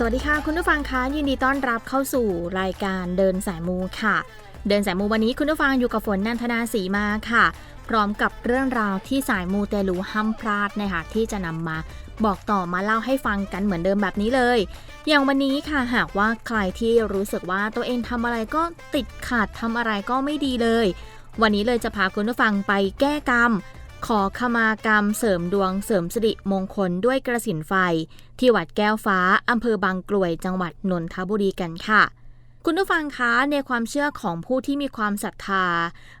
สวัสดีค่ะ คุณผู้ฟังคะยินดีต้อนรับเข้าสู่รายการเดินสายมูค่ะ เดินสายมูวันนี้คุณผู้ฟังอยู่กับฝนนันทนาสีมาค่ะ พร้อมกับเรื่องราวที่สายมูเตลูห้ามพลาดนะคะที่จะนำมาบอกต่อมาเล่าให้ฟังกันเหมือนเดิมแบบนี้เลย อย่างวันนี้ค่ะหากว่าใครที่รู้สึกว่าตัวเองทำอะไรก็ติดขัดทำอะไรก็ไม่ดีเลย วันนี้เลยจะพาคุณผู้ฟังไปแก้กรรม ขอขมากรรมเสริมดวงเสริมสิริมงคลด้วยกระสินไฟ ที่วัดแก้วฟ้าอำเภอบางกลวยจังหวัดนนทบุรีกันค่ะ คุณผู้ฟังคะในความเชื่อของผู้ที่มีความศรัทธา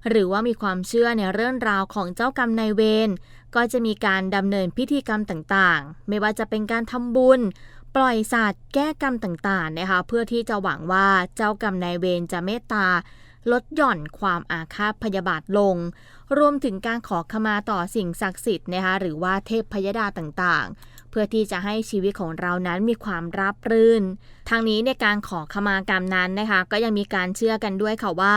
หรือว่ามีความเชื่อในเรื่องราวของเจ้ากรรมนายเวรก็จะมีการดำเนินพิธีกรรมต่างๆ ไม่ว่าจะเป็นการทำบุญ ปล่อยสัตว์แก้กรรมต่างๆนะคะเพื่อที่จะหวังว่าเจ้ากรรมนายเวรจะเมตตา ลดหย่อนความอาฆาตพยาบาทลง รวมถึงการขอขมาต่อสิ่งศักดิ์สิทธิ์นะคะหรือว่าเทพพยดาต่างๆ เพื่อที่จะให้ชีวิตของเรานั้นมีความราบรื่น ทางนี้ในการขอขมากรรมนั้นนะคะก็ยังมีการเชื่อกันด้วยค่ะว่า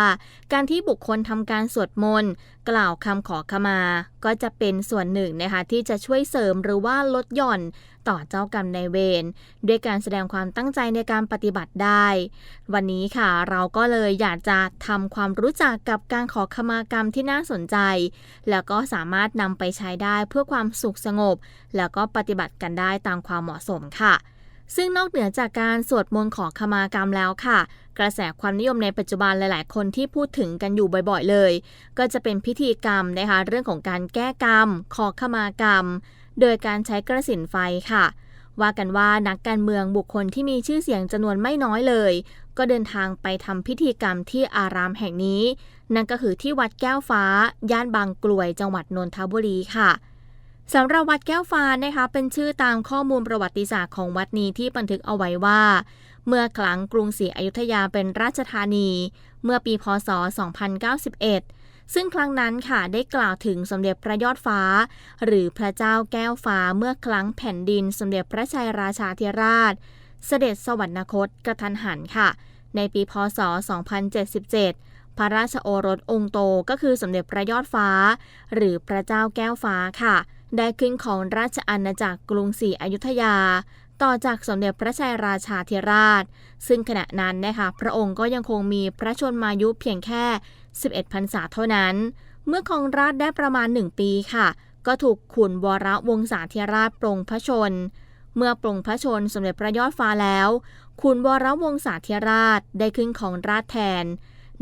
การที่บุคคลทำการสวดมนต์กล่าวคำขอขมา ก็จะเป็นส่วนหนึ่งนะคะที่จะช่วยเสริมหรือว่าลดหย่อนต่อเจ้ากรรมนายเวรด้วยการแสดงความตั้งใจในการปฏิบัติได้ วันนี้ค่ะเราก็เลยอยากจะทำความรู้จักกับการขอขมากรรมที่น่าสนใจ แล้วก็สามารถนำไปใช้ได้เพื่อความสุขสงบ แล้วก็ปฏิบัติกันได้ตามความเหมาะสมค่ะซึ่งนอกเหนือจากการสวดมนต์ขอขมากรรมแล้วค่ะ กระแสความนิยมในปัจจุบันหลาย ๆ คนที่พูดถึงกันอยู่บ่อย ๆ เลย ก็จะเป็นพิธีกรรมนะคะเรื่องของการแก้กรรม ขอขมากรรม โดยการใช้กระสินไฟค่ะ ว่ากันว่านักการเมืองบุคคลที่มีชื่อเสียงจำนวนไม่น้อยเลย ก็เดินทางไปทำพิธีกรรมที่อารามแห่งนี้ นั่นก็คือที่วัดแก้วฟ้า ย่านบางกลวยจังหวัดนนทบุรีค่ะสำหรับวัดแก้วฟ้านะคะเป็นชื่อตามข้อมูลประวัติศาสตร์ของวัดนี้ที่บันทึกเอาไว้ว่า เมื่อครั้งกรุงศรีอยุธยาเป็นราชธานี เมื่อปีพศ 2091 ซึ่งครั้งนั้นค่ะได้กล่าวถึงสมเด็จพระยอดฟ้า หรือพระเจ้าแก้วฟ้าเมื่อครั้งแผ่นดินสมเด็จพระชัยราชาธิราช เสด็จสวรรคตกระทันหันค่ะ ในปีพศ 2077 พระราชโอรสองค์โตก็คือสมเด็จพระยอดฟ้า หรือพระเจ้าแก้วฟ้าค่ะ ได้ขึ้นของราชอาณาจักรกรุงศรีอยุธยา ต่อจากสมเด็จพระชัยราชาธิราช ซึ่งขณะนั้นนะคะพระองค์ก็ยังคงมีพระชนมายุเพียงแค่ 11พรรษาเท่านั้น เมื่อครองราชได้ประมาณ 1 ปีค่ะ ก็ถูกขุนวรวงศาธิราชปรงพระชน เมื่อปรงพระชนสมเด็จพระยอดฟ้าแล้วขุนวรวงศาธิราชได้ขึ้นของราชแทน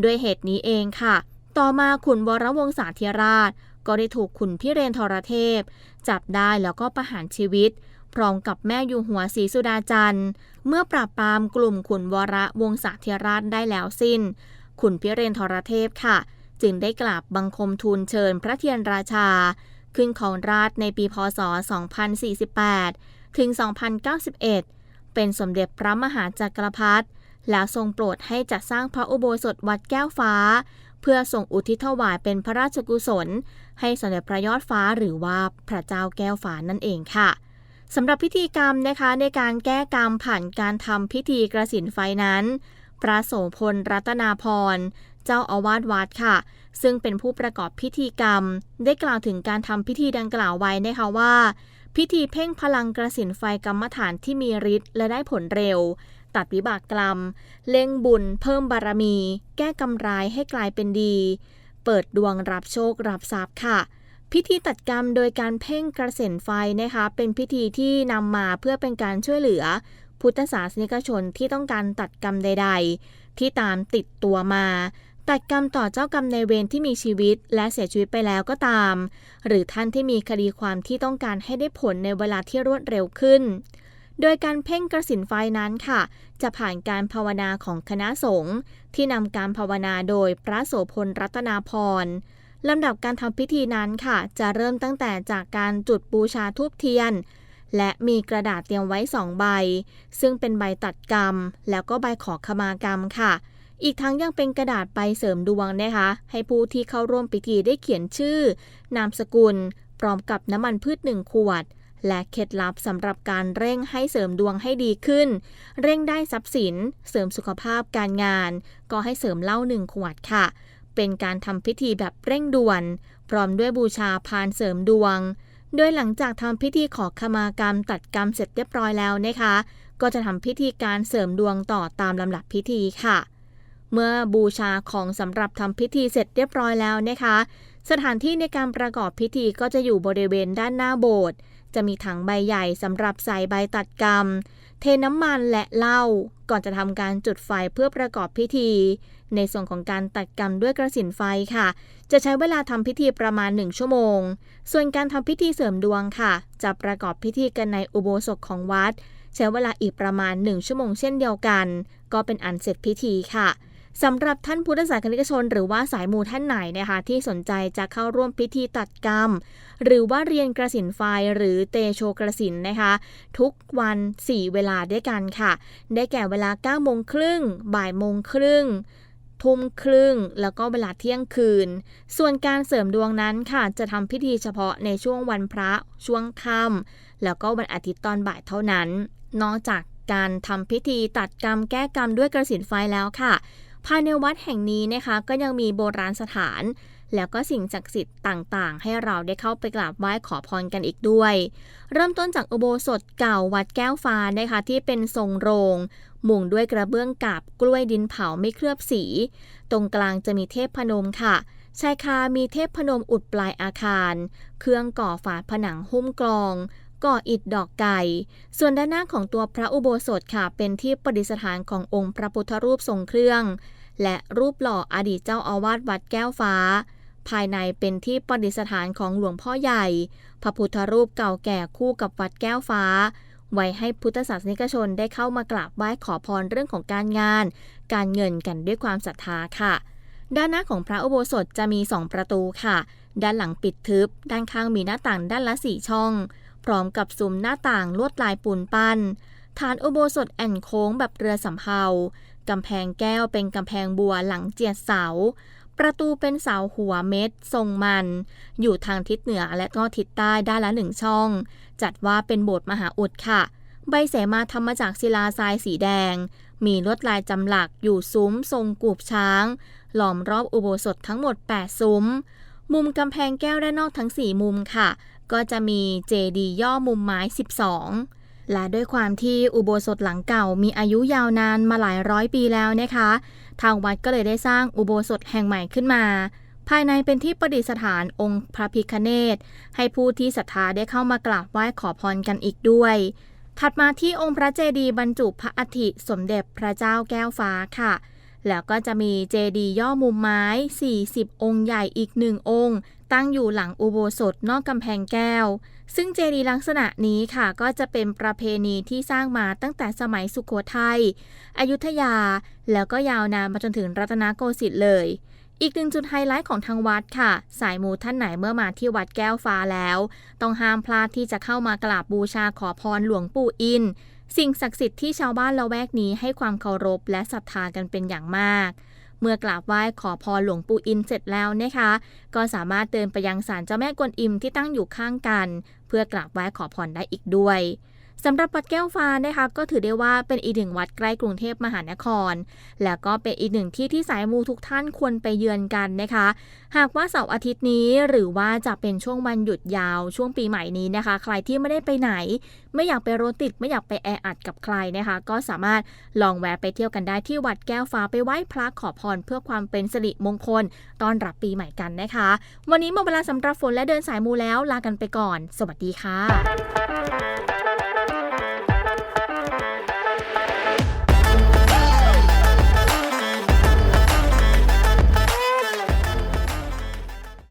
ด้วยเหตุนี้เองค่ะ ต่อมาขุนวรวงศาธิราช ก็ได้ถูกขุนพิเรนทรเทพ จับได้แล้วก็ประหารชีวิต พร้อมกับแม่อยู่หัวศรีสุดาจันทร์ เมื่อปราบปรามกลุ่มขุนวระวงศาธิราชได้แล้วสิ้น ขุนพิเรนทรเทพค่ะ จึงได้กราบบังคมทูลเชิญพระเทียนราชา ขึ้นของราชในปีพศ 2048 ถึง 2091 เป็นสมเด็จพระมหาจักรพรรดิแล้วทรงโปรดให้จัดสร้างพระอุโบสถวัดแก้วฟ้า เพื่อส่งอุทิศถวายเป็นพระราชกุศล ให้สมเด็จพระยอดฟ้าหรือว่าพระเจ้าแก้วฟ้านั่นเองค่ะ สำหรับพิธีกรรมนะคะในการแก้กรรมผ่านการทำพิธีกระสินไฟนั้น พระโสพลรัตนาพร เจ้าอาวาสวัดค่ะ ซึ่งเป็นผู้ประกอบพิธีกรรม ได้กล่าวถึงการทำพิธีดังกล่าวไว้นะคะว่า พิธีเพ่งพลังกระสินไฟกรรมฐานที่มีฤทธิ์และได้ผลเร็ว ตัดวิบากกรรม เล่งบุญ เพิ่มบารมี แก้กำไรให้กลายเป็นดี เปิดดวงรับโชครับทรัพย์ค่ะ พิธีตัดกรรมโดยการเพ่งกระสินไฟนะคะเป็นพิธีที่นำมาเพื่อเป็นการช่วยเหลือ พุทธศาสนิกชนที่ต้องการตัดกรรมใด ๆ ที่ตามติดตัวมา ตัดกรรมต่อเจ้ากรรมในเวรที่มีชีวิตและเสียชีวิตไปแล้วก็ตาม หรือท่านที่มีคดีความที่ต้องการให้ได้ผลในเวลาที่รวดเร็วขึ้น โดยการเพ่งกระสินไฟนั้นค่ะ จะผ่านการภาวนาของคณะสงฆ์ที่นำการภาวนาโดยพระโสพลรัตนาพร ลำดับการทำพิธีนั้นค่ะ จะเริ่มตั้งแต่จากการจุดบูชาทูบเทียน และมีกระดาษเตรียมไว้สองใบ ซึ่งเป็นใบตัดกรรม แล้วก็ใบขอขมากรรมค่ะ อีกทั้งยังเป็นกระดาษใบเสริมดวงนะคะ ให้ผู้ที่เข้าร่วมพิธีได้เขียนชื่อ นามสกุล พร้อมกับน้ำมันพืชหนึ่งขวดและเคล็ดลับสำหรับการเร่งให้เสริมดวงให้ดีขึ้น เร่งได้ทรัพย์สิน เสริมสุขภาพการงาน ก็ให้เสริมเหล้าหนึ่งขวดค่ะ เป็นการทำพิธีแบบเร่งด่วน พร้อมด้วยบูชาพานเสริมดวง โดยหลังจากทำพิธีขอขมากรรมตัดกรรมเสร็จเรียบร้อยแล้วนะคะ ก็จะทำพิธีการเสริมดวงต่อตามลำดับพิธีค่ะ เมื่อบูชาของสำหรับทำพิธีเสร็จเรียบร้อยแล้วนะคะ สถานที่ในการประกอบพิธีก็จะอยู่บริเวณด้านหน้าโบสถ์จะมีถังใบใหญ่สำหรับใส่ใบตัดกรรม เทน้ำมันและเหล้าก่อนจะทำการจุดไฟเพื่อประกอบพิธี ในส่วนของการตัดกรรมด้วยกระสินไฟค่ะ จะใช้เวลาทำพิธีประมาณ 1 ชั่วโมง ส่วนการทำพิธีเสริมดวงค่ะ จะประกอบพิธีกันในอุโบสถของวัด ใช้เวลาอีกประมาณ 1 ชั่วโมงเช่นเดียวกัน ก็เป็นอันเสร็จพิธีค่ะ สำหรับท่านพุทธศาสนิกชน หรือว่าสายมูท่านไหนนะคะที่สนใจจะเข้าร่วมพิธีตัดกรรม หรือว่าเรียนกระสินไฟหรือเตโชกระสินนะคะ ทุกวัน 4 เวลาด้วยกันค่ะ ได้แก่เวลา9โมงครึ่งบ่ายโมงครึ่งทุ่มครึ่ง แล้วก็เวลาเที่ยงคืน ส่วนการเสริมดวงนั้นค่ะ จะทำพิธีเฉพาะในช่วงวันพระช่วงค่ำแล้วก็วันอาทิตย์ตอนบ่ายเท่านั้น นอกจากการทำพิธีตัดกรรมแก้กรรมด้วยกระสินไฟแล้วค่ะ ภายในวัดแห่งนี้นะคะ ก็ยังมีโบราณสถาน แล้วก็สิ่งศักดิ์สิทธิ์ต่างๆ ให้เราได้เข้าไปกราบไหว้ขอพรกันอีกด้วย เริ่มต้นจากอุโบสถเก่าวัดแก้วฟ้านะคะที่เป็นทรงโรง มุงด้วยกระเบื้องกาบกล้วยดินเผาไม่เคลือบสี ตรงกลางจะมีเทพพนมค่ะชายคามีเทพพนมอุดปลายอาคาร เครื่องก่อฝาผนังหุ้มกรอง ก่ออิฐดอกไก่ ส่วนด้านหน้าของตัวพระอุโบสถค่ะ เป็นที่ประดิษฐานขององค์พระพุทธรูปทรงเครื่อง และรูปหล่ออดีตเจ้าอาวาสวัดแก้วฟ้า ภายในเป็นที่ประดิษฐานของหลวงพ่อใหญ่ พระพุทธรูปเก่าแก่คู่กับวัดแก้วฟ้า ไว้ให้พุทธศาสนิกชนได้เข้ามากราบไหว้ขอพรเรื่องของการงาน การเงินกันด้วยความศรัทธาค่ะ ด้านหน้าของพระอุโบสถจะมี2ประตูค่ะ ด้านหลังปิดทึบ ด้านข้างมีหน้าต่างด้านละสี่ช่อง พร้อมกับซุ้มหน้าต่างลวดลายปูนปั้น ฐานอุโบสถแอ่นโค้งแบบเรือสำเภากำแพงแก้วเป็นกำแพงบัวหลังเจียดเสา ประตูเป็นเสาหัวเม็ด ทรงมัน อยู่ทางทิศเหนือและก็ทิศใต้ด้านละหนึ่งช่อง จัดว่าเป็นโบสถ์มหาอุดค่ะ ใบเสมาทำมาจากศิลาทรายสีแดง มีลวดลายจำหลักอยู่ซุ้มทรงกูบช้าง หลอมรอบอุโบสถทั้งหมด 8 ซุ้ม มุมกำแพงแก้วด้านนอกทั้ง 4 มุมค่ะ ก็จะมีเจดีย์ย่อมุมไม้ 12 และด้วยความที่อุโบสถหลังเก่ามีอายุยาวนานมาหลายร้อยปีแล้วนะคะ ทางวัดก็เลยได้สร้างอุโบสถแห่งใหม่ขึ้นมา ภายในเป็นที่ประดิษฐานองค์พระพิคเนตให้ผู้ที่ศรัทธาได้เข้ามากราบไหว้ขอพรกันอีกด้วย ถัดมาที่องค์พระเจดีย์บรรจุพระอัฐิสมเด็จพระเจ้าแก้วฟ้าค่ะ แล้วก็จะมีเจดีย์ย่อมุมไม้ 40 องค์ใหญ่อีกหนึ่งองค์ ตั้งอยู่หลังอุโบสถนอกกำแพงแก้ว ซึ่งเจดีย์ลักษณะนี้ค่ะก็จะเป็นประเพณีที่สร้างมาตั้งแต่สมัยสุโขทัย อยุธยา แล้วก็ยาวนานมาจนถึงรัตนโกสินทร์เลยอีกหนึ่งจุดไฮไลท์ของทางวัดค่ะ สายมูท่านไหนเมื่อมาที่วัดแก้วฟ้าแล้ว ต้องห้ามพลาดที่จะเข้ามากราบบูชาขอพรหลวงปู่อิน สิ่งศักดิ์สิทธิ์ที่ชาวบ้านละแวกนี้ให้ความเคารพและศรัทธากันเป็นอย่างมาก เมื่อกราบไหว้ขอพรหลวงปู่อินเสร็จแล้วนะคะ ก็สามารถเดินไปยังศาลเจ้าแม่กวนอิมที่ตั้งอยู่ข้างกัน เพื่อกราบไหว้ขอพรได้อีกด้วย สำหรับวัดแก้วฟ้านะคะก็ถือได้ว่าเป็นอีกหนึ่งวัดใกล้กรุงเทพมหานคร แล้วก็เป็นอีกหนึ่งที่ที่สายมูทุกท่านควรไปเยือนกันนะคะ หากว่าเสาร์อาทิตย์นี้หรือว่าจะเป็นช่วงวันหยุดยาวช่วงปีใหม่นี้นะคะ ใครที่ไม่ได้ไปไหน ไม่อยากไปรถติดไม่อยากไปแออัดกับใครนะคะ ก็สามารถลองแวะไปเที่ยวกันได้ที่วัดแก้วฟ้าไปไหว้พระขอพรเพื่อความเป็นสิริมงคลต้อนรับปีใหม่กันนะคะ วันนี้หมดเวลาสำหรับฝนและเดินสายมูแล้วลากันไปก่อน สวัสดีค่ะ